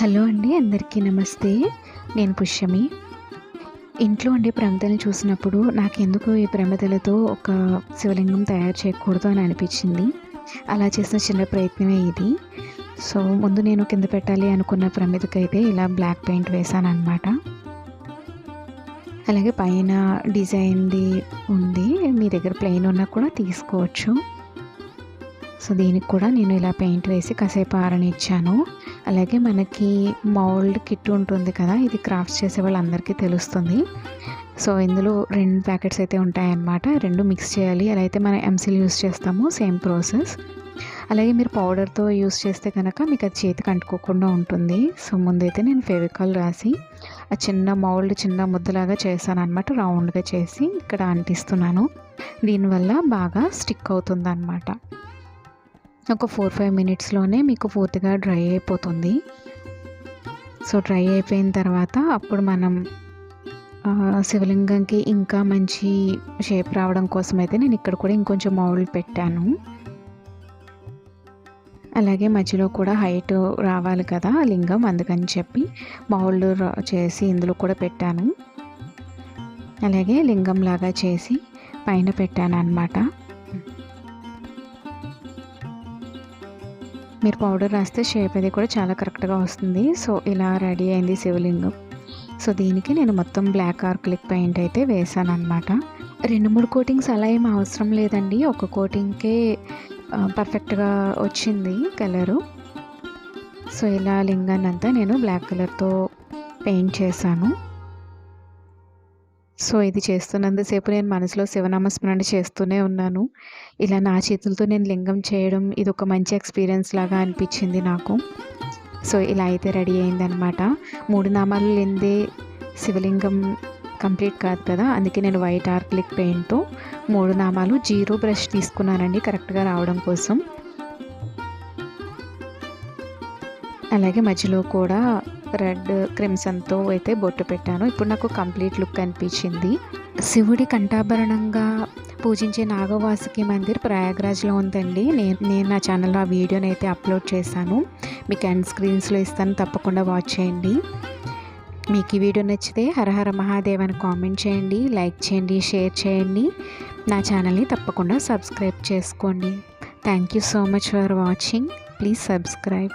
Hello అండి అందరికీ నమస్తే. నేను పుష్యమి. ఇంట్లో ఉండే ప్రమిదలను చూసినప్పుడు నాకెందుకు ఈ ప్రమిదలతో ఒక శివలింగం తయారు చేయకూడదు అని అనిపించింది. అలా చేసిన చిన్న ప్రయత్నమే ఇది. సో ముందు నేను కింద పెట్టాలి అనుకున్న ప్రమిదకైతే ఇలా బ్లాక్ పెయింట్ వేసాను అనమాట అలాగే పైన డిజైన్ది ఉంది. మీ దగ్గర ప్లెయిన్ ఉన్నా కూడా తీసుకోవచ్చు. సో దీనికి కూడా నేను ఇలా పెయింట్ వేసి కాసేపు ఆరనిచ్చాను. అలాగే మనకి మౌల్డ్ కిట్ ఉంటుంది కదా ఇది క్రాఫ్ట్స్ చేసే వాళ్ళందరికీ తెలుస్తుంది. సో ఇందులో రెండు ప్యాకెట్స్ అయితే ఉంటాయన్నమాట. రెండు మిక్స్ చేయాలి. అలా అయితే మనం ఎంసిల్ యూస్ చేస్తాము సేమ్ ప్రాసెస్. అలాగే మీరు పౌడర్తో యూస్ చేస్తే కనుక మీకు అది చేతికి అంటుకోకుండా ఉంటుంది. సో ముందైతే నేను ఫెవికాల్ రాసి ఆ చిన్న మౌల్డ్ చిన్న ముద్దలాగా చేశాను అనమాట రౌండ్గా చేసి ఇక్కడ అంటిస్తున్నాను. దీనివల్ల బాగా స్టిక్ అవుతుంది ఒక ఫోర్ ఫైవ్ మినిట్స్లోనే మీకు పూర్తిగా డ్రై అయిపోతుంది. సో డ్రై అయిపోయిన తర్వాత అప్పుడు మనం శివలింగంకి ఇంకా మంచి షేప్ రావడం కోసం అయితే నేను ఇక్కడ కూడా ఇంకొంచెం మౌల్డ్ పెట్టాను. అలాగే మధ్యలో కూడా హైట్ రావాలి కదా లింగం అందుకని చెప్పి మౌల్డ్ చేసి ఇందులో కూడా పెట్టాను. అలాగే లింగం లాగా చేసి పైన పెట్టాను అనమాట మీరు పౌడర్ రాస్తే షేప్ అది కూడా చాలా కరెక్ట్గా వస్తుంది. సో ఇలా రెడీ అయింది శివలింగం. సో దీనికి నేను మొత్తం బ్లాక్ ఆర్క్లిక్ పెయింట్ అయితే వేసాను అనమాట రెండు మూడు కోటింగ్స్ అలా ఏం అవసరం లేదండి. ఒక కోటింగ్కే పర్ఫెక్ట్గా వచ్చింది కలరు సో ఇలా లింగాన్ని అంతా నేను బ్లాక్ కలర్తో పెయింట్ చేశాను. సో ఇది చేస్తున్నంతసేపు నేను మనసులో శివనామస్మరణ చేస్తూనే ఉన్నాను. ఇలా నా చేతులతో నేను లింగం చేయడం ఇది ఒక మంచి ఎక్స్పీరియన్స్ లాగా అనిపించింది నాకు. సో ఇలా అయితే రెడీ అయిందనమాట మూడు నామాలు లేనిదే శివలింగం కంప్లీట్ కాదు కదా అందుకే నేను వైట్ ఆర్క్లిక్ పెయింట్తో మూడు నామాలు జీరో బ్రష్ తీసుకున్నానండి కరెక్ట్గా రావడం కోసం. అలాగే మధ్యలో కూడా రెడ్ క్రిమ్సన్తో అయితే బొట్టు పెట్టాను. ఇప్పుడు నాకు కంప్లీట్ లుక్ అనిపించింది. శివుడి కంఠాభరణంగా పూజించే నాగవాసుకి మందిర్ ప్రయాగ్రాజ్లో ఉందండి. నేను నేను నా ఛానల్లో ఆ వీడియోని అయితే అప్లోడ్ చేశాను. మీకు ఎండ్ స్క్రీన్స్లో ఇస్తాను. తప్పకుండా వాచ్ చేయండి. మీకు ఈ వీడియో నచ్చితే హరహర మహాదేవ్ అని కామెంట్ చేయండి. లైక్ చేయండి షేర్ చేయండి. నా ఛానల్ని తప్పకుండా సబ్స్క్రైబ్ చేసుకోండి. Thank you so much for watching please subscribe